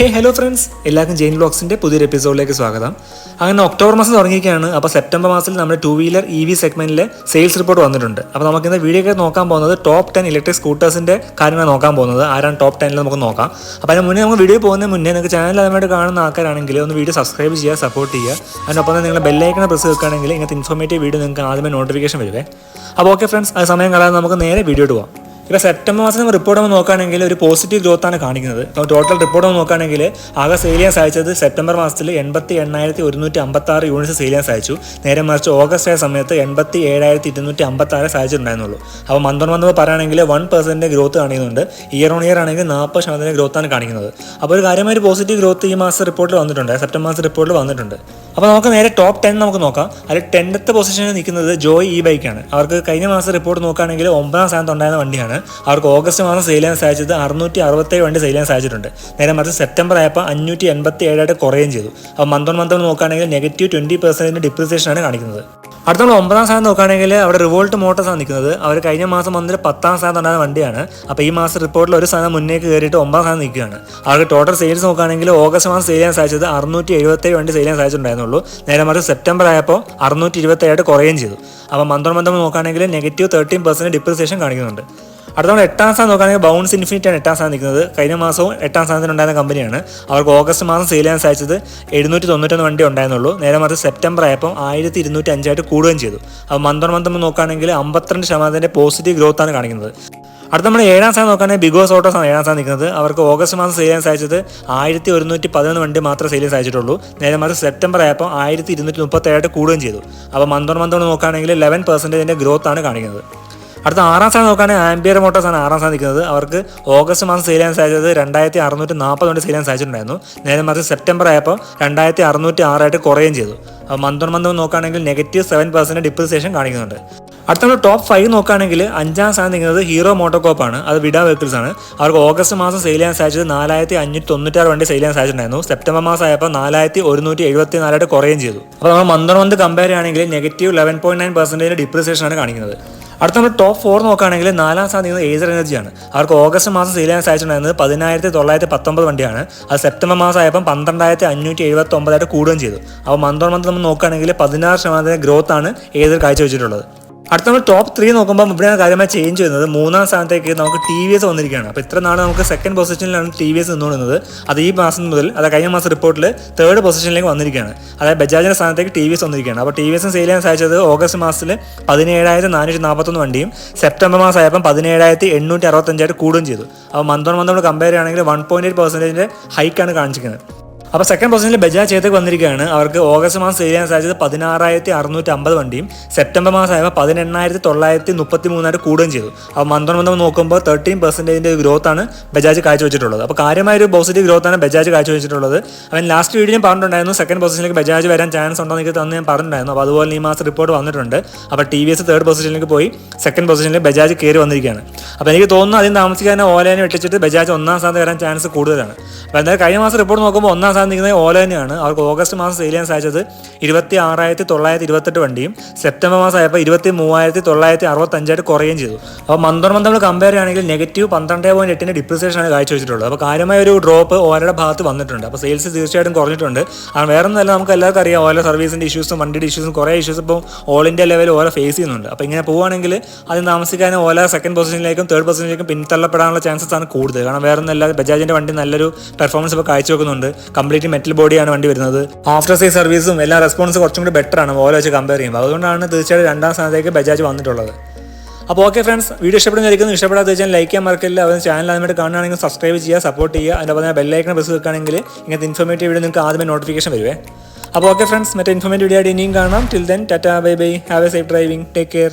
ഹേ hello friends എല്ലാവർക്കും ജെയിൻ ബ്ലോഗ്സിന്റെ പുതിയൊരു എപ്പിസോഡിലേക്ക് സ്വാഗതം. അങ്ങനെ ഒക്ടോബർ മാസം തുടങ്ങിയിരിക്കുകയാണ്. അപ്പോൾ സെപ്റ്റംബർ മാസത്തിൽ നമ്മുടെ ടൂ വീലർ ഇ വി സെഗ്മെന്റിലെ സെയിൽസ് റിപ്പോർട്ട് വന്നിട്ടുണ്ട്. അപ്പോൾ നമുക്ക് ഇന്ന് വീഡിയോ ഒക്കെ നോക്കാൻ പോകുന്നത് ടോപ്പ് ടെൻ ഇലക്ട്രിക് സ്കൂട്ടേഴ്സിന്റെ കാര്യമാണ് നോക്കാൻ പോകുന്നത്. ആരാണ് ടോപ്പ് ടെനിൽ നമുക്ക് നോക്കാം. അപ്പോൾ അതിന് മുന്നേ നമുക്ക് വീഡിയോ പോകുന്നതിന് മുന്നേ നിങ്ങൾക്ക് ചാനൽ അതുമായിട്ട് കാണുന്ന ആൾക്കാരാണെങ്കിൽ ഒന്ന് വീഡിയോ സബ്സ്ക്രൈബ് ചെയ്യുക സപ്പോർട്ട് ചെയ്യുക. അതിനൊപ്പം തന്നെ നിങ്ങൾ ബെല്ലൈക്കണ പ്രസ് വെക്കുകയാണെങ്കിൽ ഇങ്ങനത്തെ ഇൻഫോർമേറ്റീവ് വീഡിയോ നിങ്ങൾക്ക് ആദ്യമേ നോട്ടിഫിക്കേഷൻ വരുവേ. അപ്പോൾ ഓക്കെ ഫ്രണ്ട്സ് അത് സമയം കളയാതെ നമുക്ക് നേരെ വീഡിയോ പോകാം ഇപ്പോൾ സെപ്റ്റംബർ മാസം റിപ്പോർട്ട് നമ്മൾ നോക്കുകയാണെങ്കിൽ ഒരു പോസിറ്റീവ് ഗ്രോത്ത് ആണ് കാണിക്കുന്നത്. അപ്പോൾ ടോട്ടൽ റിപ്പോർട്ട് നോക്കുകയാണെങ്കിൽ ആകെ സെയിൽ ചെയ്യാൻ സാധിച്ചത് സെപ്റ്റംബർ മാസത്തിൽ എൺപത്തി എണ്ണായിരത്തി ഒരുന്നൂറ്റി അമ്പത്തി ആറ് യൂണിറ്റ്സ് സെയിൽ ചെയ്യാൻ സാധിച്ചു. നേരെ മറിച്ച് ഓഗസ്റ്റ് ആയ സമയത്ത് എൺപത്തി ഏഴായിരത്തി ഇരുന്നൂറ്റി അമ്പത്തി ആറ് സാധിച്ചിട്ടുണ്ടായിരുന്നുള്ളൂ. അപ്പോൾ മന്ത് ഓൺ പറയുകയാണെങ്കിൽ വൺ പെർസെന്റ് ഗ്രോത്ത് കാണിക്കുന്നുണ്ട്. ഇയർ ഓൺ ഇയർ ആണെങ്കിൽ നാൽപ്പത് ശതമാനം ഗ്രോത്ത് ആണ് കാണിക്കുന്നത്. അപ്പോൾ ഒരു കാര്യമായ ഒരു പോസിറ്റീവ് ഗ്രോത്ത് ഈ മാസം റിപ്പോർട്ടിൽ വന്നിട്ടുണ്ട്. സെപ്റ്റംബർ മാസം റിപ്പോർട്ടിൽ വന്നിട്ടുണ്ട്. അപ്പോൾ നമുക്ക് നേരെ ടോപ്പ് ടെൻ നമുക്ക് നോക്കാം. അതിൽ ടെൻത്ത് പൊസിഷനിൽ നിൽക്കുന്നത് ജോയ് ഇ ബൈക്കാണ് അവർക്ക് കഴിഞ്ഞ മാസം റിപ്പോർട്ട് നോക്കുകയാണെങ്കിൽ ഒമ്പതാം സ്ഥാനത്ത് ഉണ്ടായിരുന്ന വണ്ടിയാണ്. അവർക്ക് ഓഗസ്റ്റ് മാസം സെയിൽ ചെയ്യാൻ സാധിച്ചത് അറുന്നൂറ്റി അറുപത്തേഴ് വണ്ടി സെയിൽ ചെയ്യാൻ സാധിച്ചിട്ടുണ്ട്. നേരെ മറിച്ച് സെപ്റ്റംബർ ആയപ്പോൾ അഞ്ഞൂറ്റി എൺപത്തി ഏഴായിട്ട് കുറയുകയും ചെയ്തു. അപ്പോൾ മന്ത് ഓൺ മന്ത് നോക്കുകയാണെങ്കിൽ നെഗറ്റീവ് ട്വന്റി പെർസെന്റിന്റെ ഡിപ്രിസിയേഷൻ ആണ് കാണിക്കുന്നത്. അടുത്ത നമ്മൾ ഒമ്പതാം സ്ഥാനം നോക്കുകയാണെങ്കിൽ അവിടെ റിവോൾട്ട് മോട്ടോർസ് ആണ് നിൽക്കുന്നത്. അവർ കഴിഞ്ഞ മാസം വന്നിട്ട് പത്താം സ്ഥാനം ഉണ്ടായ വണ്ടിയാണ്. അപ്പോൾ ഈ മാസം റിപ്പോർട്ടിൽ ഒരു സ്ഥാനം മുന്നേക്ക് കയറിയിട്ട് ഒമ്പതാം സ്ഥാനം നിൽക്കുകയാണ്. അവർക്ക് ടോട്ടൽ സെയിൽസ് നോക്കുകയാണെങ്കിൽ ഓഗസ്റ്റ് മാസം സെയിൽ ചെയ്യാൻ സാധിച്ചത് അറുന്നൂറ്റി എഴുപത്തേഴ് വണ്ടി സെയിൽ ചെയ്യാൻ സാധിച്ചിട്ടുണ്ടായിരുന്നുള്ളൂ. നേരെ മറിച്ച് സെപ്റ്റംബർ ആയപ്പോൾ അറുന്നൂറ്റി ഇരുപത്തേഴായിട്ട് കുറയുകയും ചെയ്തു. അപ്പോൾ മന്ത്രം നോക്കുകയാണെങ്കിൽ നെഗറ്റീവ് തേർട്ടീൻ പെർസെന്റ് ഡിപ്രിസിയേഷൻ കാണിക്കുന്നുണ്ട്. അടുത്ത നമ്മൾ എട്ടാം സ്ഥാനം നോക്കുകയാണെങ്കിൽ ബൗൺസ് ഇൻഫിനിറ്റി ആണ് എട്ടാം സ്ഥാനം നിൽക്കുന്നത്. കഴിഞ്ഞ മാസവും എട്ടാം സ്ഥാനത്തിന് ഉണ്ടായിരുന്ന കമ്പനിയാണ്. അവർക്ക് ഓഗസ്റ്റ് മാസം സെയിൽ ചെയ്യാൻ സാധിച്ചത് എഴുന്നൂറ്റി തൊണ്ണൂറ്റൊന്ന് വണ്ടി ഉണ്ടായിരുന്നുള്ളൂ. നേരെ മറിച്ച് സെപ്റ്റംബർ ആയപ്പോൾ ആയിരത്തി ഇരുന്നൂറ്റി അഞ്ചായിട്ട് കൂടുകയും ചെയ്തു. അപ്പോൾ മന്ത് ഓൺ മന്ത് നമ്മൾ നോക്കുകയാണെങ്കിൽ അമ്പത്തിരണ്ട് ശതമാനത്തിന്റെ പോസിറ്റീവ് ആണ് കാണിക്കുന്നത്. അടുത്ത നമ്മൾ ഏഴാം സ്ഥാനം നോക്കുകയാണെങ്കിൽ ബിഗോസ് ഓട്ടോസ് ആണ് ഏഴാം സ്ഥാനം നിൽക്കുന്നത്. അവർക്ക് ഓഗസ്റ്റ് മാസം സെയിൽ ചെയ്യാൻ സാധിച്ചത് ആയിരത്തി ഒരുന്നൂറ്റി പതിനൊന്ന് വണ്ടി മാത്രമേ സെയിൽ ചെയ്യാൻ സാധിച്ചിട്ടുള്ളൂ. നേരെ മറിച്ച് സെപ്റ്റംബർ ആയപ്പോൾ ആയിരത്തി ഇരുന്നൂറ്റി മുപ്പത്തേഴായിട്ട് കൂടുകയും ചെയ്തു. അപ്പോൾ മന്ത് ഓൺ മന്ത് നോക്കുകയാണെങ്കിൽ ലെവൻ പെർസെന്റേജിന്റെ ഗ്രോത്ത് ആണ് കാണിക്കുന്നത്. അടുത്ത ആറാം സ്ഥാനം നോക്കുകയാണെങ്കിൽ ആംബിയർ മോട്ടോഴ്സ് ആണ് ആറാം സ്ഥാനം നിൽക്കുന്നത്. അവർക്ക് ഓഗസ്റ്റ് മാസം സെയിൽ ചെയ്യാൻ സാധിച്ചത് രണ്ടായിരത്തി അറുന്നൂറ്റി നാൽപ്പത് കൊണ്ട് സെയിൽ ചെയ്യാൻ സാധിച്ചിട്ടുണ്ടായിരുന്നു. നേരെ മറിച്ച് സെപ്റ്റംബർ ആയപ്പോൾ രണ്ടായിരത്തി അറുന്നൂറ്റി ആറായിട്ട് കുറയുകയും ചെയ്തു. മന്ത് ഓൺ മന്ത് നോക്കുകയാണെങ്കിൽ നെഗറ്റീവ് സെവൻ പെർസെന്റ് ഡിപ്രിസിയേഷൻ കാണിക്കുന്നുണ്ട്. അടുത്ത നമ്മൾ ടോപ്പ് ഫൈവ് നോക്കുകയാണെങ്കിൽ അഞ്ചാം സ്ഥാനം നിൽക്കുന്നത് ഹീറോ മോട്ടോകോപ്പ് ആണ്. അത് വിഡ വെഹിക്കിൾസ് ആണ്. അവർക്ക് ഓഗസ്റ്റ് മാസം സെയിൽ ചെയ്യാൻ സാധിച്ചത് നാലായിരത്തി അഞ്ഞൂറ്റി തൊണ്ണൂറ്റാറ് വണ്ടി സെയിൽ ചെയ്യാൻ സാധിച്ചിട്ടുണ്ടായിരുന്നു. സെപ്റ്റംബർ മാസം ആയപ്പോൾ നാലായിരത്തി ഒരുന്നൂറ്റി എഴുപത്തി നാലായിട്ട് കുറയുകയും ചെയ്തു. അപ്പോൾ നമ്മൾ മന്ത് മന്ത് കമ്പയർ ചെയ്യുകയാണെങ്കിൽ negative eleven point nine percentage depreciation ആണ് കാണിക്കുന്നത്. അടുത്ത നമ്മൾ ടോപ്പ് ഫോർ നോക്കുകയാണെങ്കിൽ നാലാം സ്ഥാനം നിൽക്കുന്നത് ഏസർ എനർജിയാണ് അവർക്ക് ഓഗസ്റ്റ് മാസം സെയിൽ ചെയ്യാൻ സാധിച്ചിട്ടുണ്ടായിരുന്നത് പതിനായിരത്തി തൊള്ളായിരത്തി പത്തൊമ്പത് വണ്ടിയാണ്. അത് സെപ്റ്റംബർ മാസം ആയപ്പോൾ പന്ത്രണ്ടായിരത്തി അഞ്ഞൂറ്റി എഴുപത്തി ഒമ്പതായിട്ട് കൂടുകയും ചെയ്തു. അപ്പോൾ മന്ത് ഓൺ മന്ത് നമ്മൾ നോക്കുകയാണെങ്കിൽ പതിനാറ് ശതമാനത്തിന് ഗ്രോത്താണ് ഏസർ കാഴ്ചവെച്ചിട്ടുള്ളത്. അടുത്ത നമ്മൾ ടോപ്പ് ത്രീ നോക്കുമ്പോൾ ഇവിടെയാണ് കാര്യമായി ചേഞ്ച് വരുന്നത്. മൂന്നാം സ്ഥാനത്തേക്ക് നമുക്ക് ടി വി എസ് വന്നിരിക്കുകയാണ്. അപ്പോൾ ഇത്ര നാൾ നമുക്ക് സെക്കൻഡ് പൊസിഷനിലാണ് ടി വി എസ് നിന്നുകൊണ്ടിരുന്നത്. അത് ഈ മാസം മുതൽ അതായത് കഴിഞ്ഞ മാസം റിപ്പോർട്ടിൽ തേർഡ് പൊസിഷനിലേക്ക് വന്നിരിക്കുകയാണ്. അതായത് ബജാജിന്റെ സ്ഥാനത്തേക്ക് ടി വി എസ് വന്നിരിക്കുകയാണ്. അപ്പോൾ ടി വി എസ് സെയിൽ ചെയ്യാൻ സാധിച്ചത് ഓഗസ്റ്റ് മാസത്തിൽ പതിനേഴായിരത്തി നാനൂറ്റി നാൽപ്പത്തൊന്ന് വണ്ടിയും സെപ്റ്റംബർ മാസം ആയപ്പോൾ പതിനേഴായിരത്തി എണ്ണൂറ്റി അറുപത്തഞ്ചായിട്ട് കൂടുകയും ചെയ്തു. അപ്പോൾ മന്ത് ഓൺ മന്ത് നമ്മൾ കമ്പയർ ചെയ്യുകയാണെങ്കിൽ വൺ പോയിന്റ് എയ്റ്റ് പെർസെന്റേജിന്റെ ഹൈക്കാണ് കാണിച്ചിരിക്കുന്നത്. അപ്പോൾ സെക്കൻഡ് പൊസിഷനിൽ ബജാജ് ചേതക് വന്നിരിക്കുകയാണ്. അവർക്ക് ഓഗസ്റ്റ് മാസം ചെയ്യാൻ സാധിച്ചത് പതിനാറായിരത്തി അറുന്നൂറ്റി അമ്പത് വണ്ടിയും സെപ്റ്റംബർ മാസം ആയപ്പോൾ പതിനെണ്ണായിരത്തി തൊള്ളായിരത്തി മുപ്പത്തി മൂന്നായിട്ട് കൂടുകയും ചെയ്തു. അപ്പോൾ മന്ത്രം മന്ത്രം നോക്കുമ്പോൾ തേർട്ടീൻ പെർസെന്റേജിന്റെ ഗ്രോത്ത് ആണ് ബജാജ് കാഴ്ചവെച്ചിട്ടുള്ളത്. അപ്പോൾ കാര്യമായ ഒരു പോസിറ്റീവ് ഗ്രോത്ത് ആണ് ബജാജ് കാഴ്ചവെച്ചിട്ടുള്ളത്. അവൻ ലാസ്റ്റ് വീഡിയോ ഞാൻ പറഞ്ഞിട്ടുണ്ടായിരുന്നു സെക്കൻഡ് പൊസിഷനിലേക്ക് ബജാജ് വരാൻ ചാൻസ് ഉണ്ടോ എനിക്ക് തന്നെ ഞാൻ പറഞ്ഞിട്ടുണ്ടായിരുന്നു. അപ്പോൾ അതുപോലെ ഈ മാസം റിപ്പോർട്ട് വന്നിട്ടുണ്ട്. അപ്പോൾ ടി വി എസ് തേർഡ് പൊസിഷനിലേക്ക് പോയി സെക്കൻഡ് പൊസിഷനിലേക്ക് ബജാജ് കയറി വന്നിരിക്കുകയാണ്. അപ്പോൾ എനിക്ക് തോന്നുന്നു അതിന് താമസിക്കാൻ ഓലേനെ വെട്ടിച്ചിട്ട് ബജാജ് ഒന്നാം സ്ഥാനത്ത് വരാൻ ചാൻസ് കൂടുതലാണ്. അപ്പോൾ എന്തായാലും കഴിഞ്ഞ മാസം റിപ്പോർട്ട് നോക്കുമ്പോൾ ഒന്നാം സ്ഥാനം നിൽക്കുന്നത് ഓല തന്നെയാണ്. അവർക്ക് ഓഗസ്റ്റ് മാസം സെയിൽ ചെയ്യാൻ സാധിച്ചത് ഇരുപത്തി ആറായിരത്തി തൊള്ളായിരത്തി ഇരുപത്തെട്ട് വണ്ടിയും സെപ്റ്റംബർ മാസം ആയപ്പോൾ ഇരുപത്തി മൂവായിരത്തി തൊള്ളായിരത്തി അറുപത്തഞ്ചായിട്ട് കുറയുകയും ചെയ്തു. അപ്പോൾ മന്ത്രം മന്ത് നമ്മൾ കമ്പയർ ചെയ്യുകയാണെങ്കിൽ നെഗറ്റീവ് പന്ത്രണ്ട് പോയിന്റ് എട്ടിന്റെ ഡിപ്രിസിയേഷൻ ആണ് കാഴ്ചവെച്ചിട്ടുള്ളത്. അപ്പോൾ കാര്യമായ ഒരു ഡ്രോപ്പ് ഓലയുടെ ഭാഗത്ത് വന്നിട്ടുണ്ട്. അപ്പോൾ സെയിൽസ് തീർച്ചയായിട്ടും കുറഞ്ഞിട്ടുണ്ട്. അത് വേറെ ഒന്നല്ല നമുക്ക് എല്ലാവർക്കും അറിയാം ഓല സർവീസിന്റെ ഇഷ്യൂസും വണ്ടിയുടെ ഇഷ്യൂസും കുറേ ഇഷ്യൂസ് ഇപ്പോൾ ഓൾ ഇന്ത്യ ലെവലിൽ ഓല ഫേസ് ചെയ്യുന്നുണ്ട്. അപ്പോൾ ഇങ്ങനെ പോവുകയാണെങ്കിൽ അതിന് താമസിക്കാൻ ഓല സെക്കൻഡ് പൊസിഷനിലേക്കും തേർഡ് പൊസിഷനിലേക്കും പിന്തള്ളപ്പെടാനുള്ള ചാൻസസ് ആണ് കൂടുതൽ. കാരണം വേറെ ഒന്നല്ല ബജാജിന്റെ വണ്ടി നല്ലൊരു പെർഫോമൻസ് ഇപ്പോൾ കാഴ്ചവെക്കുന്നുണ്ട്. കംപ്ലീറ്റ് മെറ്റൽ ബോഡിയാണ് വണ്ടി വരുന്നത്. ആഫ്റ്റർ സെയിൽ സർവീസും എല്ലാ റെസ്പോൺസ് കുറച്ചും കൂടി ബെറ്റർ ആണ് ഓല വെച്ച് കമ്പയർ ചെയ്യുമ്പോൾ അതുകൊണ്ടാണ് തീർച്ചയായിട്ടും രണ്ടാം സ്ഥാനത്തേക്ക് ബജാജ് വന്നിട്ടുള്ളത്. അപ്പോൾ ഓക്കെ ഫ്രണ്ട്സ് വീഡിയോ ഇഷ്ടപ്പെടുന്നതായിരിക്കും ഇഷ്ടപ്പെടാത്ത വെച്ചാൽ ലൈക്ക് ചെയ്യാൻ മറക്കില്ല അവർ ചാനൽ ആദ്യമായിട്ട് കാണുകയാണെങ്കിൽ സബ്സ്ക്രൈബ് ചെയ്യുക സപ്പോർട്ട് ചെയ്യുക. അതിന്റെ പറഞ്ഞാൽ ബെല്ലൈക്കൺ പ്രസ് വെക്കുകയാണെങ്കിൽ ഇങ്ങനത്തെ ഇൻഫോർമേറ്റീവ് വീഡിയോ നിങ്ങൾക്ക് ആദ്യമേ നോട്ടിഫിക്കേഷൻ വരുവേ. അപ്പോൾ ഓക്കെ ഫ്രണ്ട്സ് മറ്റേ ഇൻഫോർമേറ്റീവ് വീഡിയോ ആയിട്ട് ഇനിയും കാണാം. Till then tata bye bye have a safe driving take care